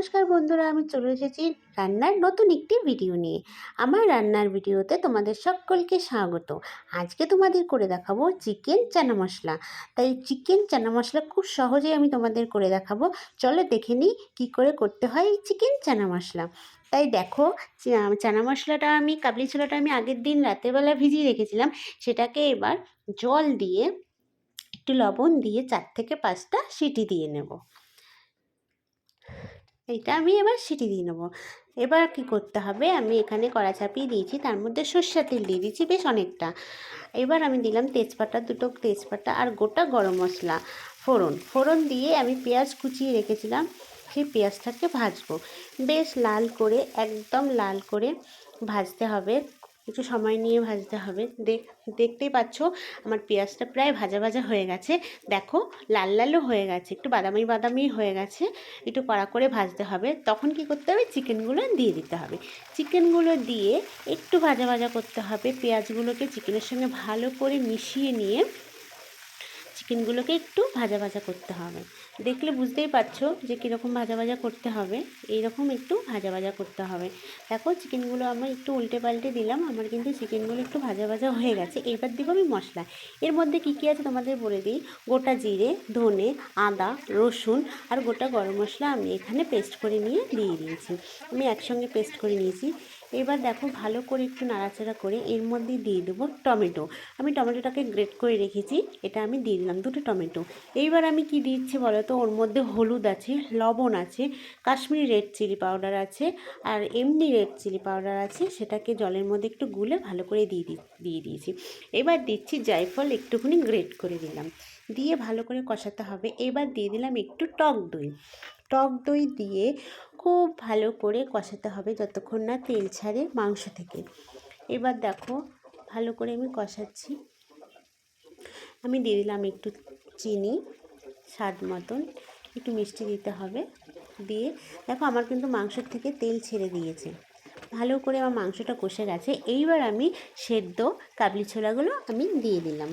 নমস্কার বন্ধুরা, আমি চলে এসেছি রান্নার নতুন একটি ভিডিও নিয়ে। আমার রান্নার ভিডিওতে তোমাদের সকলকে স্বাগত। আজকে তোমাদের করে দেখাবো চিকেন চানা মশলা। তাই চিকেন চানা মশলা খুব সহজেই আমি তোমাদের করে দেখাবো। চলো দেখে নিই কী করে করতে হয় এই চিকেন চানা মশলা। তাই দেখো চানা মশলাটা আমি, কাবলি ছোলাটা আমি আগের দিন রাতেরবেলা ভিজিয়ে রেখেছিলাম। সেটাকে এবার জল দিয়ে একটু লবণ দিয়ে চার থেকে পাঁচটা সিটি দিয়ে নেব। এইটা আমি এবার সিটি দিয়ে নেব। এবার কি করতে হবে? আমি এখানে কড়া চাপিয়ে দিয়েছি, তার মধ্যে সর্ষের তেল দিয়ে দিয়েছি বেশ অনেকটা। এবার আমি দিলাম তেজপাতা, দুটো তেজপাতা আর গোটা গরম মশলা। ফোড়ন ফোড়ন দিয়ে আমি পেঁয়াজ কুচিয়ে রেখেছিলাম, সেই পেঁয়াজটাকে ভাজবো। বেশ লাল করে, একদম লাল করে ভাজতে হবে। একটু সময় নিয়ে ভাজতে হবে। দেখ দেখতেই পাচ্ছ আমার পেঁয়াজটা প্রায় ভাজা ভাজা হয়ে গেছে। দেখো লাল লালও হয়ে গেছে, একটু বাদামি বাদামি হয়ে গেছে। একটু কড়া করে ভাজতে হবে। তখন কি করতে হবে? চিকেনগুলো দিয়ে দিতে হবে। চিকেনগুলো দিয়ে একটু ভাজা ভাজা করতে হবে। পেঁয়াজগুলোকে চিকেনের সঙ্গে ভালো করে মিশিয়ে নিয়ে চিকেনগুলোকে একটু ভাজা ভাজা করতে হবে। দেখলে বুঝতেই পারছ যে কীরকম ভাজা ভাজা করতে হবে। এইরকম একটু ভাজা ভাজা করতে হবে। দেখো চিকেনগুলো আমার একটু উল্টে পাল্টে দিলাম, আমার কিন্তু চিকেনগুলো একটু ভাজা ভাজা হয়ে গেছে। এবার দিব আমি মশলা। এর মধ্যে কী কী আছে তোমাদের বলে দিই? গোটা জিরে, ধনে, আদা, রসুন আর গোটা গরম মশলা আমি এখানে পেস্ট করে নিয়ে দিয়ে দিয়েছি। আমি একসঙ্গে পেস্ট করে নিয়েছি। এবার দেখো ভালো করে একটু নাড়াচাড়া করে এর মধ্যে দিয়ে দেবো টমেটো। আমি টমেটোটাকে গ্রেট করে রেখেছি, এটা আমি দিয়ে দিলাম দুটো টমেটো। এইবার আমি কি দিচ্ছি বলো তো? ওর মধ্যে হলুদ আছে, লবণ আছে, কাশ্মীরি রেড চিলি পাউডার আছে, আর এমনি রেড চিলি পাউডার আছে, সেটাকে জলের মধ্যে একটু গুলে ভালো করে দিয়ে দিয়ে দিয়েছি। এবার দিচ্ছি জায়ফল, একটুখানি গ্রেট করে দিলাম। দিয়ে ভালো করে কষাতে হবে। এবার দিয়ে দিলাম একটু টক দই। টক দই দিয়ে খুব ভালো করে কষাতে হবে যতক্ষণ না তেল ছাড়ে মাংস থেকে। এবার দেখো ভালো করে আমি কষাচ্ছি। আমি দিয়ে দিলাম একটু চিনি, স্বাদ মতন, একটু মিষ্টি দিতে হবে। দিয়ে দেখো আমার কিন্তু মাংসর থেকে তেল ছেড়ে দিয়েছে। ভালো করে আমার মাংসটা কষে গেছে। এইবার আমি সেদ্ধ কাবলি ছোলাগুলো আমি দিয়ে দিলাম।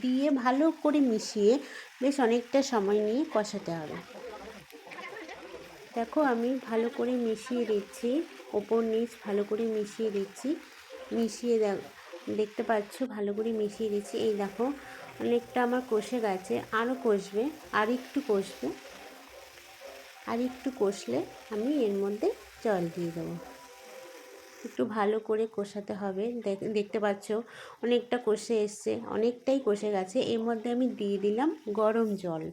দিয়ে ভালো করে মিশিয়ে বেশ অনেকটা সময় নিয়ে কষাতে হবে। দেখো, আমি ভালো করে মিশিয়ে দিচ্ছি, ওপর নিচ ভালো করে মিশিয়ে দিচ্ছি। মিশিয়ে দেখতে পাচ্ছ, ভালো করে মিশিয়ে দিচ্ছি। এই দেখো, অনেকটা আমার কষে গেছে আরও কষবে, আর একটু কষবে, আর একটু কষলে আমি এর মধ্যে জল দিয়ে দেবো। একটু ভালো করে কষাতে হবে। দেখতে পাচ্ছ, অনেকটা কষে এসছে, অনেকটাই কষে গেছে। এর মধ্যে আমি দিয়ে দিলাম গরম জল।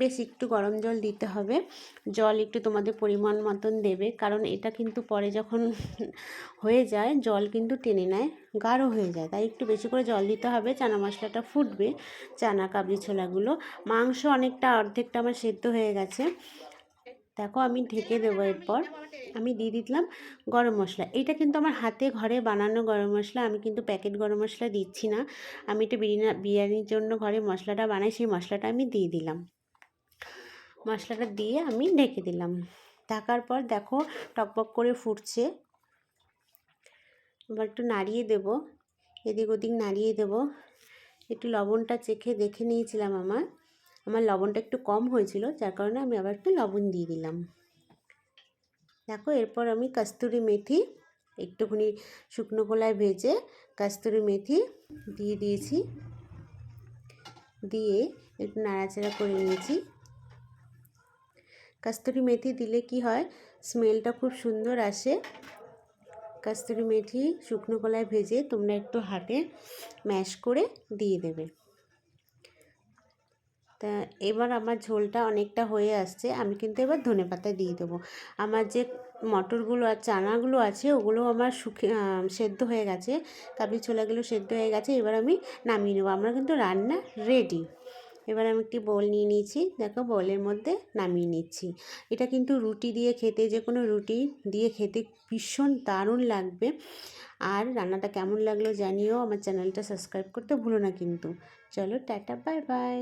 বেশ একটু গরম জল দিতে হবে। জল একটু তোমাদের পরিমাণ মতন দেবে, কারণ এটা কিন্তু পরে যখন হয়ে যায়, জল কিন্তু টেনে নেয়, গাঢ় হয়ে যায়। তাই একটু বেশি করে জল দিতে হবে, চানা মশলাটা ফুটবে, চানা, কাবলি ছোলাগুলো। মাংস অনেকটা, অর্ধেকটা আমার সেদ্ধ হয়ে গেছে। দেখো আমি ঢেকে দেবো এরপর। আমি দিয়ে দিলাম গরম মশলা। এটা কিন্তু আমার হাতে ঘরে বানানো গরম মশলা, আমি কিন্তু প্যাকেট গরম মশলা দিচ্ছি না। আমি একটু বিরিয়ানি বিরিয়ানির জন্য ঘরে মশলাটা বানাই, সেই মশলাটা আমি দিয়ে দিলাম। মশলাটা দিয়ে আমি ঢেকে দিলাম। ঢাকার পর দেখো টকবক করে ফুটছে। এবার একটু নাড়িয়ে দেব। এদিক ওদিক নাড়িয়ে দেব। একটু লবণটা চেখে দেখে নিয়েছিলাম আমার। আমার লবণটা একটু কম হয়েছিল, যার কারণে আমি আবার একটু লবণ দিয়ে দিলাম। দেখো এরপর আমি কস্তুরি মেথি, একটুখানি শুকনো কলায় ভেজে কস্তুরি মেথি দিয়ে দিয়েছি। দিয়ে একটু নাড়াচাড়া করে নিয়েছি। কাস্তুরি মেথি দিলে কি হয়? স্মেলটা খুব সুন্দর আসে। কাস্তুরি মেথি শুকনো কলায় ভেজে তোমরা একটু হাতে ম্যাশ করে দিয়ে দেবে। তা এবার আমার ঝোলটা অনেকটা হয়ে আসছে, আমি কিন্তু এবার ধনে পাতা দিয়ে দেবো। আমার যে মটরগুলো আর চানাগুলো আছে, ওগুলো আমার শুকে সেদ্ধ হয়ে গেছে, কাবলি ছোলাগুলো সেদ্ধ হয়ে গেছে, এবার আমি নামিয়ে নেব। আমরা কিন্তু রান্না রেডি এবার আমি একটি বল নিয়ে নিয়েছি। দেখো বলের মধ্যে নামিয়ে নিচ্ছি। এটা কিন্তু রুটি দিয়ে খেতে, যে কোনো রুটি দিয়ে খেতে ভীষণ দারুণ লাগবে। আর রান্নাটা কেমন লাগল জানিও। আমার চ্যানেলটা সাবস্ক্রাইব করতে ভুলো না কিন্তু। চলো টাটা বাই বাই